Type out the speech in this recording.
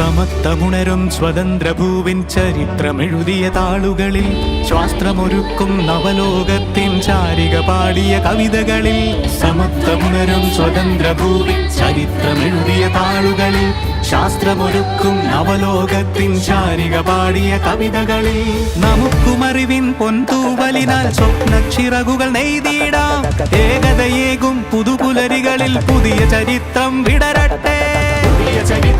സമത്വമുണരും സ്വതന്ത്രഭൂവിൻ ചരിത്രമെഴുതിയ താളുകളിൽ ശാസ്ത്രമൊരുക്കും നവലോകത്തിൻ ചാരിക പാടിയ കവിതകളിൽ സമത്വമുണരും സ്വതന്ത്രഭൂവിൻ ചരിത്രമെഴുതിയ താളുകളിൽ ശാസ്ത്രമൊരുക്കും നവലോകത്തിൻ ചാരിക പാടിയ കവിതകളിൽ. നമുക്കുമറിവിൻ പൊന്തൂവലിനാൽ സ്വപ്നച്ചിറകുകൾ നെയ്തിടാം. ഏകതയേകും പുതുപുലരികളിൽ പുതിയ ചരിത്രം വിടരട്ടെ. പുതിയ ചരിത്രം